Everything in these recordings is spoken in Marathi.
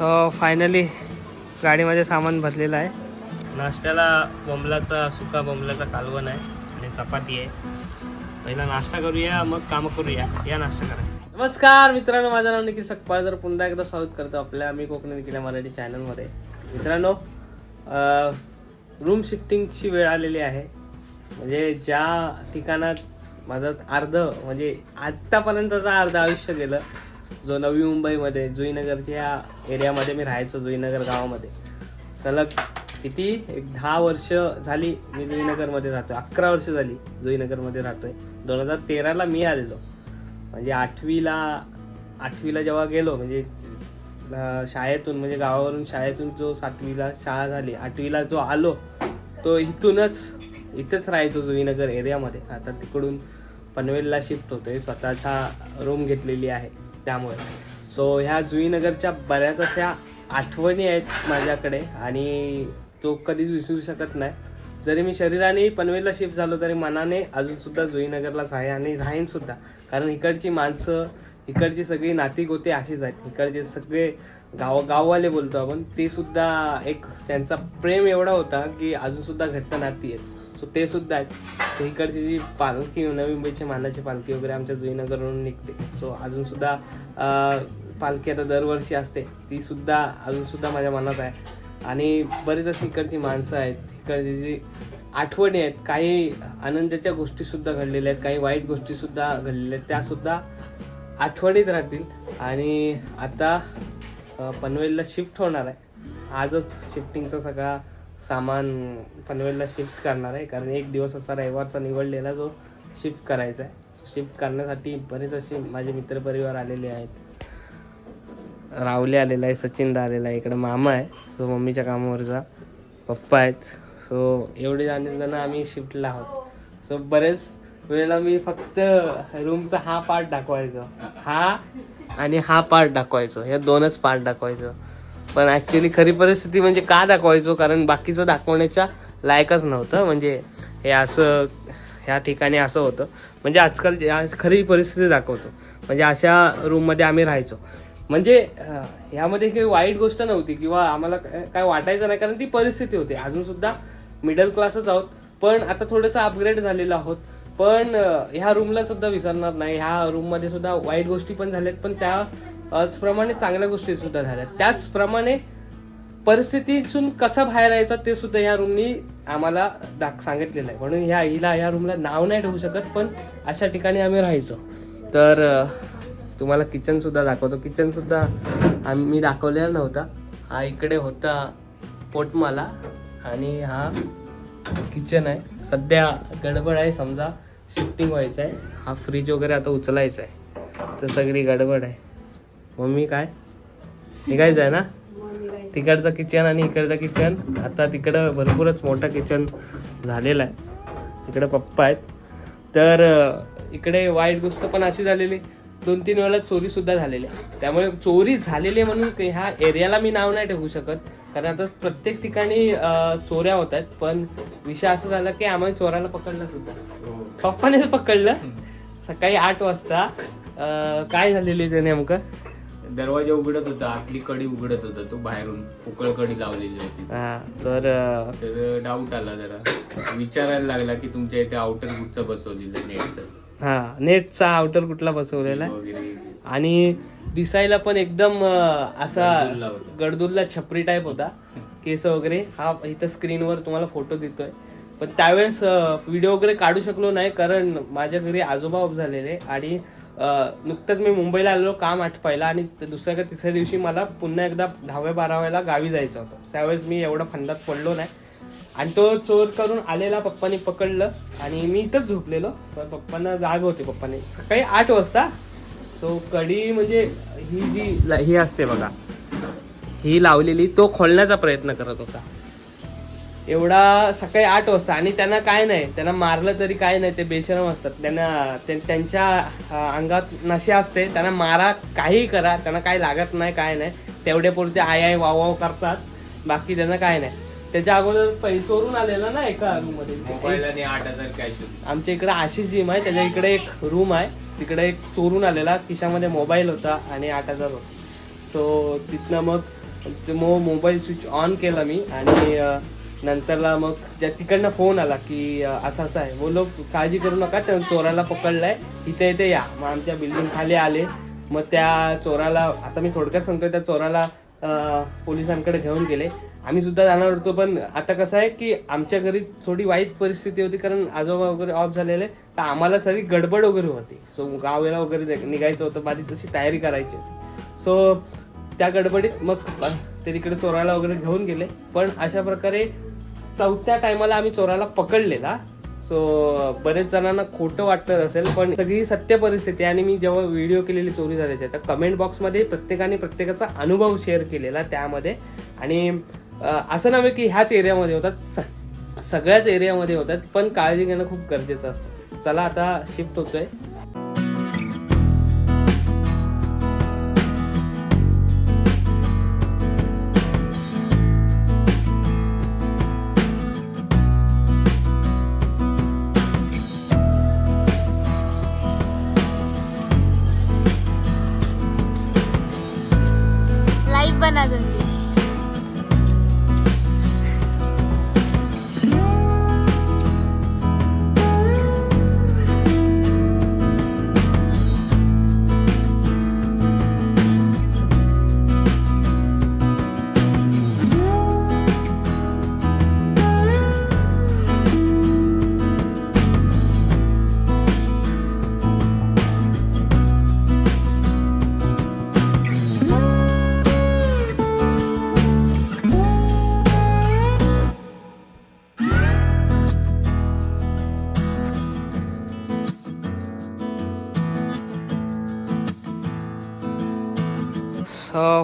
सो फायनली गाडीमध्ये सामान भरलेलं आहे. नाश्त्याला बोंबलाचा सुका बोंबलाचा कालवण आहे आणि चपाती आहे. पहिला नाश्ता करूया मग कामं करूया. या नाश्ता करा. नमस्कार मित्रांनो माझं नाव निखिल सकपाळ. तर पुन्हा एकदा स्वागत करतो आपल्या आम्ही कोकणी निखिल या मराठी चॅनलमध्ये मित्रांनो रूम शिफ्टिंगची वेळ आलेली आहे. म्हणजे ज्या ठिकाणात माझं अर्ध म्हणजे आत्तापर्यंतचं अर्ध आयुष्य गेलं जो नवी मुंबईमध्ये जुईनगरच्या एरियामध्ये मी राहायचो जुईनगर गावामध्ये. सलग किती? एक दहा वर्ष झाली मी जुईनगरमध्ये राहतोय. अकरा वर्ष झाली जुईनगरमध्ये राहतोय. दोन हजार तेराला मी आलेलो. म्हणजे आठवीला आठवीला जेव्हा गेलो म्हणजे शाळेतून म्हणजे गावावरून शाळेतून जो सातवीला शाळा झाली आठवीला जो आलो तो इथूनच इथंच राहायचो जुईनगर एरियामध्ये. आता तिकडून पनवेलला शिफ्ट होतोय. स्वतःचा रूम घेतलेली आहे. त्यामुळे. सो ह्या जुईनगरच्या बऱ्याच अशा आठवणी आहेत माझ्याकडे आणि तो कधीच विसरू शकत नाही. जरी मी शरीराने पनवेलला शिफ्ट झालो तरी मनाने अजूनसुद्धा जुईनगरलाच आहे आणि राहीनसुद्धा कारण इकडची माणसं इकडची सगळी नाती गोते अशीच आहेत. इकडचे सगळे गाव गाववाले बोलतो आपण ते सुद्धा एक त्यांचा प्रेम एवढा होता की अजूनसुद्धा घट्ट नाती आहेत. सो ते सुद्धा आहेत. तर इकडची जी पालखी नवी मुंबईची मानाची पालखी वगैरे आमच्या जुईनगरवरून निघते. सो अजून सुद्धा पालखी आता दरवर्षी असते. ती सुद्धा अजून सुद्धा माझ्या मनात आहे. आणि बरेच अशी इकडची माणसं आहेत. इकडची जी आठवणी आहेत काही आनंदाच्या गोष्टीसुद्धा घडलेल्या आहेत काही वाईट गोष्टीसुद्धा घडलेल्या आहेत. त्यासुद्धा आठवणीत राहतील. आणि आता पनवेलला शिफ्ट होणार आहे. आजच शिफ्टिंगचा सगळा सामान पनवेलला शिफ्ट करणार आहे. कारण एक दिवस असा रविवारचा निवडलेला जो शिफ्ट करायचा आहे. शिफ्ट करण्यासाठी बरेच असे माझे मित्रपरिवार आलेले आहेत. रावले आलेला आहे सचिन आलेला आहे इकडं मामा आहे. सो मम्मीच्या कामावरचा पप्पा आहेत. सो एवढे जाणे जण आम्ही शिफ्टला आहोत. सो बरेच वेळेला मी फक्त रूमचा हा पार्ट दाखवायचो. हा आणि हा पार्ट दाखवायचो. या दोनच पार्ट दाखवायचो. पण ॲक्च्युली खरी परिस्थिती म्हणजे का दाखवायचो? कारण बाकीचं दाखवण्याच्या लायकच नव्हतं. म्हणजे हे असं ह्या ठिकाणी असं होतं. म्हणजे आजकाल खरी परिस्थिती दाखवतो. म्हणजे अशा रूममध्ये आम्ही राहायचो. म्हणजे ह्यामध्ये काही वाईट गोष्ट नव्हती किंवा आम्हाला काय वाटायचं नाही. कारण ती परिस्थिती होती. अजून सुद्धा मिडल क्लासच आहोत. पण आता थोडंसं अपग्रेड झालेलं आहोत. पण ह्या रूमला सुद्धा विसरणार नाही. ह्या रूममध्ये सुद्धा वाईट गोष्टी पण झाल्यात. पण त्या त्याचप्रमाणे चांगल्या गोष्टी सुद्धा झाल्या. त्याचप्रमाणे परिस्थितीतून कसा बाहेर यायचा ते सुद्धा ह्या रूमनी आम्हाला दाख सांगितलेलं आहे. म्हणून ह्या हिला ह्या रूमला नाव नाही ठेवू शकत पण अशा ठिकाणी आम्ही राहायचो. तर तुम्हाला किचन सुद्धा दाखवतो. किचन सुद्धा आम्ही दाखवलेला नव्हता. हा इकडे होता पोटमाला आणि हा किचन आहे. सध्या गडबड आहे समजा शिफ्टिंग व्हायचं आहे हा फ्रीज वगैरे आता उचलायचा आहे तर सगळी गडबड आहे. मम्मी काय? निघायचं आहे ना? तिकडचं किचन आणि इकडचं किचन आता तिकडं भरपूरच मोठं किचन झालेलं आहे. इकडे पप्पा आहेत. तर इकडे वाईट गोष्ट पण अशी झालेली दोन तीन वेळा चोरी सुद्धा झालेली आहे. त्यामुळे चोरी झालेली आहे म्हणून ह्या एरियाला मी नाव नाही ठेवू शकत. कारण आता प्रत्येक ठिकाणी चोऱ्या होत आहेत. पण विषय असं झाला की आम्हाला चोराला पकडलं सुद्धा. पप्पानेच पकडलं. सकाळी आठ वाजता. काय झालेली ते नेमकं? दरवाजा उघडत होता आतली कडी उघडत होता तो बाहेरून पोकळ कडी लावलेली होती. हा तर अं, तर डाऊट आला जरा. विचारायला लागला की तुमच्या इथे आउटर कुठचं बसवलेलं नेटचं. हा नेटचा आउटर कुठला बसवलेला आहे? वगैरे आणि दिसायला पण एकदम अं, असा होता. गडदुल्ला छपरी टाईप होता. केस वगैरे हा इथं स्क्रीनवर तुम्हाला फोटो देतोय. पण त्यावेळेस व्हिडिओ वगैरे काढू शकलो नाही कारण माझ्या घरी आजोबा ऑफ झालेले आणि नुकतंच मी मुंबईला आलेलो काम आठवायला आणि दुसऱ्या का तिसऱ्या दिवशी मला पुन्हा एकदा दहाव्या बाराव्याला गावी जायचं होतं. त्यावेळेस मी एवढा फंदात पडलो नाही. आणि तो चोर करून आलेला पप्पानी पकडलं आणि मी इथंच झोपलेलो. पण पप्पांना जाग होते पप्पाने. सकाळी आठ वाजता. सो कडी म्हणजे ही जी ही असते बघा. ही लावलेली तो खोलण्याचा प्रयत्न करत होता. एवढा सकाळी आठ वाजता आणि त्यांना काय नाही त्यांना मारलं तरी काय नाही ते बेशरम असतात. त्यांना त्या- त्यांच्या अंगात नशे असते त्यांना मारा काही करा त्यांना काय लागत नाही काय नाही. तेवढे पुरते आय आय वाव वाव करतात बाकी त्यांना काय नाही. त्याच्या अगोदर पैसे चोरून आलेला ना एका रूममध्ये आमच्या इकडे आशिष जिम आहे त्याच्या इकडे एक रूम आहे. तिकडे एक चोरून आलेला खिशामध्ये मोबाईल होता आणि आठ हजार होता. सो तिथनं मग मोबाईल स्विच ऑन केला मी आणि नंतरला मग त्या तिकडनं फोन आला की असं असं आहे. बोलो काळजी करू नका त्या चोराला पकडलाय. इथे इथे या. मग आमच्या बिल्डिंग खाली आले. मग त्या चोराला आता मी थोडक्यात सांगतो त्या चोराला पोलिसांकडे घेऊन गेले. आम्ही सुद्धा जाणार होतो पण आता कसं आहे की आमच्या घरी थोडी वाईट परिस्थिती होती कारण आजोबा वगैरे ऑफ झालेले. तर आम्हाला सगळी गडबड वगैरे होती. सो गावेला वगैरे जाय- निघायचं होतं माझी तशी तयारी करायची होती. सो त्या गडबडीत मग ते तिकडे चोराला वगैरे घेऊन गेले. पण अशा प्रकारे चौथ्या टायमाला आम्ही चोराला पकडलेला. सो बरेच जणांना खोटं वाटत असेल पण सगळी सत्य परिस्थिती आणि मी जेव्हा व्हिडिओ केलेली चोरी झाल्याची आहे, तर कमेंट बॉक्समध्ये प्रत्येकाने प्रत्येकाचा अनुभव शेअर केलेला त्यामध्ये. आणि असं नव्हे की ह्याच एरियामध्ये होतात स- सगळ्याच एरियामध्ये होतात पण काळजी घेणं खूप गरजेचं असतं. चला आता शिफ्ट होतोय.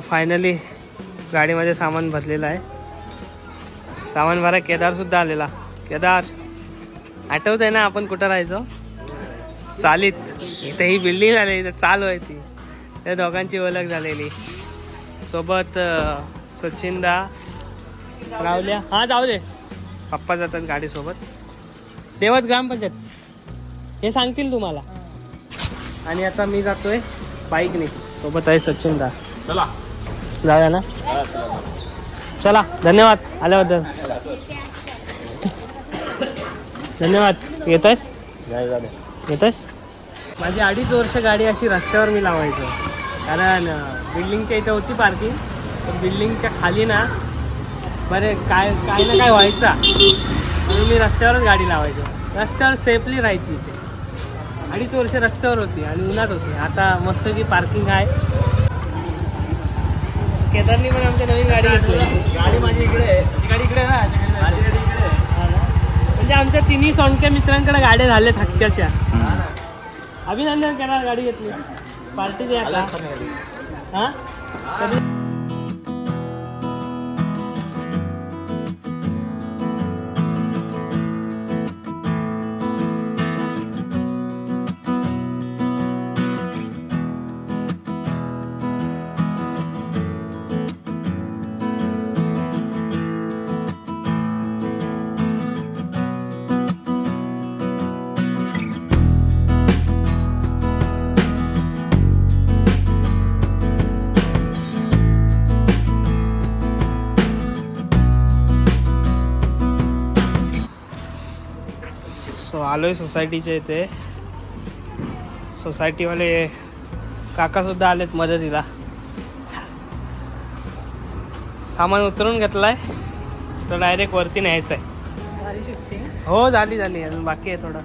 फायनली गाडीमध्ये सामान भरलेलं आहे. सामान भरा केदारसुद्धा आलेला. केदार आठवत आहे ना आपण कुठं राहायचो? चालीत. इथं ही बिल्डिंग झाली इथं चालू आहे ती. त्या दोघांची ओळख झालेली. सोबत सचिनदा रावल्या. हा जाऊ दे. पप्पा जातात गाडीसोबत. देवत ग्रामपंचायत. हे सांगतील तुम्हाला. आणि आता मी जातोय बाईकने. सोबत आहे सचिनदा. चला. जाऊया ना चला धन्यवाद आल्याबद्दल. धन्यवाद. येतोयस? येतोयस? माझी अडीच वर्ष गाडी अशी रस्त्यावर मी लावायचो. कारण बिल्डिंगच्या इथे होती पार्किंग पण बिल्डिंगच्या खाली ना बरे काय काय ना काय व्हायचा. म्हणून मी रस्त्यावरच गाडी लावायचो. रस्त्यावर सेफली राहायची इथे. अडीच वर्ष रस्त्यावर होती आणि उन्हात होती. आता मस्त की पार्किंग आहे. केदारनी पण आमच्या नवीन गाडी घेतली. गाडी माझी इकडे गाडी इकडे ना? माझी गाडी इकडे आहे. ना? म्हणजे आमच्या तिन्ही सोनक्या मित्रांकडे गाड्या झाल्यात हक्क्याच्या. अभिनंदन करा गाडी घेतली. पार्टी द्या. हा. सो आलोय सोसायटीच्या इथे. सोसायटीवाले काका सुद्धा आलेत मदतीला. सामान उतरून घेतलाय तर डायरेक्ट वरती न्यायचं आहे हो झाली झाली. अजून बाकी आहे थोडं.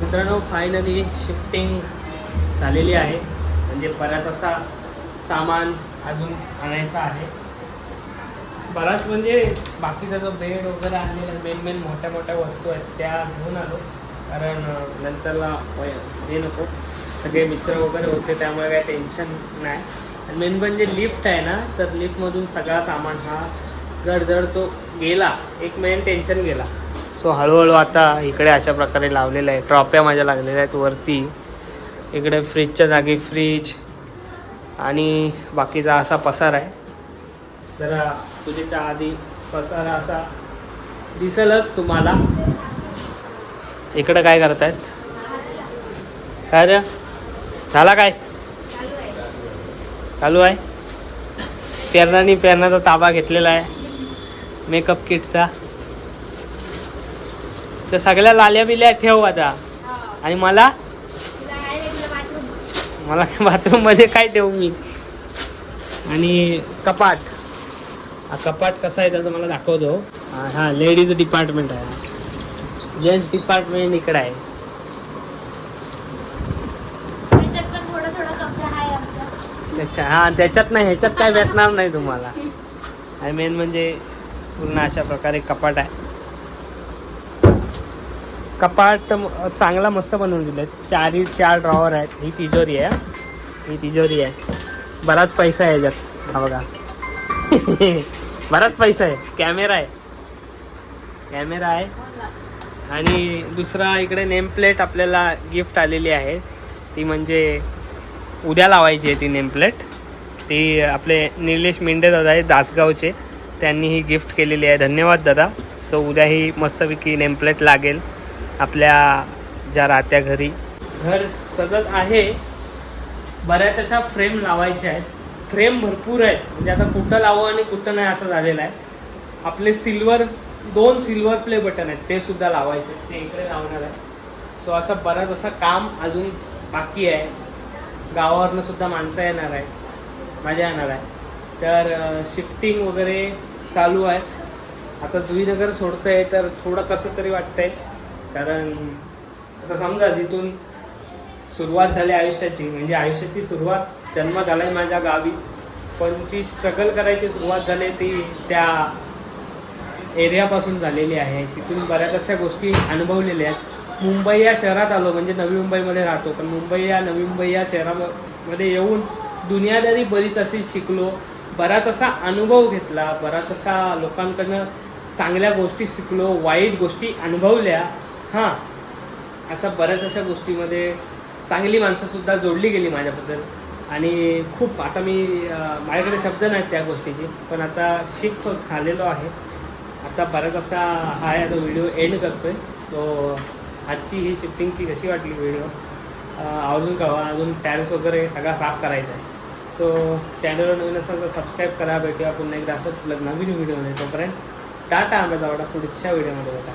मित्रांनो फायनली शिफ्टिंग झालेली आहे. म्हणजे बराच असा सामान अजून आणायचा आहे. बराच म्हणजे बाकीचा जो बेड वगैरे आणलेला मेन मेन मोठ्या मोठ्या वस्तू आहेत त्या घेऊन आलो. कारण नंतरला वय- हे नको. सगळे मित्र वगैरे होते त्यामुळे काही टेन्शन नाही. आणि मेन म्हणजे लिफ्ट आहे ना तर लिफ्टमधून सगळा सामान हा जड जड तो गेला. एक मेन टेन्शन गेला. सो हळूहळू आता इकडे अशा प्रकारे लावलेलं आहे. ट्रॉप्या माझ्या लागलेल्या आहेत वरती. इकडे फ्रीजच्या जागी फ्रीज आणि बाकीचा असा पसार आहे. जरा पूजेच्या आधी पसारा असा दिसेलच तुम्हाला. इकडं काय करतायत? काय रे झाला काय? चालू आहे. पेरणानी पेरणाचा ताबा घेतलेला आहे. मेकअप किटचा. तर सगळ्या लाल्या बिल्या ठेव आता. आणि मला? मला बाथरूम? मध्ये काय ठेवू मी? आणि कपाट. हा कपाट कसा आहे तर मला दाखवतो. हा लेडीज डिपार्टमेंट आहे. जेंट्स डिपार्टमेंट इकडे आहे. त्याच्या हा त्याच्यात नाही ह्याच्यात काय भेटणार नाही तुम्हाला. आणि मेन म्हणजे पूर्ण अशा प्रकारे कपाट आहे. कपाट चांगला मस्त बनवून दिलं चारही चार ड्रॉवर आहेत. ही तिजोरी आहे हा. ही तिजोरी आहे. बराच पैसा आहे याच्यात. हा बघा. बराच पैसा आहे. कॅमेरा आहे. कॅमेरा आहे. आणि दुसरा इकडे नेम प्लेट आपल्याला गिफ्ट आलेली आहे. ती म्हणजे उद्या लावायची आहे ती नेम प्लेट. ती आपले निलेश मेंढे दादा आहे दासगावचे. त्यांनी ही गिफ्ट केलेली आहे. धन्यवाद दादा. सो उद्या ही मस्तपैकी नेम प्लेट लागेल आपल्या ज्या राहत्या घरी. घर सजत आहे. बऱ्याच अशा फ्रेम लावायच्या आहेत. फ्रेम भरपूर आहेत. म्हणजे आता कुठं लावं आणि कुठं नाही असं झालेलं आहे. आपले सिल्वर दोन सिल्वर प्ले बटन आहेत. ते सुद्धा लावायचे. आहेत. ते इकडे लावणार आहे. सो असं बरंच असं काम अजून बाकी आहे. गावावरनं सुद्धा माणसं येणार आहे मजा येणार आहे. तर शिफ्टिंग वगैरे चालू आहे. आता जुईनगर सोडतं आहे तर थोडं कसं तरी वाटतंय. कारण आता समजा जिथून सुरुवात झाली आयुष्याची. म्हणजे आयुष्याची सुरुवात जन्म झालाय माझ्या गावी. पण जी स्ट्रगल करायची सुरुवात झाली ती त्या एरियापासून झालेली आहे. तिथून बऱ्याच अशा गोष्टी अनुभवलेल्या आहेत. मुंबई या शहरात आलो म्हणजे नवी मुंबईमध्ये राहतो. पण मुंबई या नवी मुंबई या शहरामध्ये येऊन दुनियादारी बरीच अशी शिकलो. बराच असा अनुभव घेतला. बराच असा लोकांकडनं चांगल्या गोष्टी शिकलो वाईट गोष्टी अनुभवल्या. हां अशा बऱ्याच अशा गोष्टीमध्ये चांगली माणसंसुद्धा जोडली गेली माझ्याबद्दल. आणि खूप आता मी माझ्याकडे शब्द नाहीत त्या गोष्टीची पण आता शिफ्ट झालेलो आहे. आता बराच असा हा आहे आता व्हिडिओ एंड करतोय. सो आजची ही शिफ्टिंगची कशी वाटली व्हिडिओ आवडून कळवा. अजून टॅरेस वगैरे सगळा साफ करायचा आहे. सो चॅनलवर नवीन असेल तर सबस्क्राईब करा. भेटूया पुन्हा एकदा असंच नवीन व्हिडिओ तोपर्यंत टाटा आंब्याचा आवडा. पुढच्या व्हिडिओमध्ये बघा.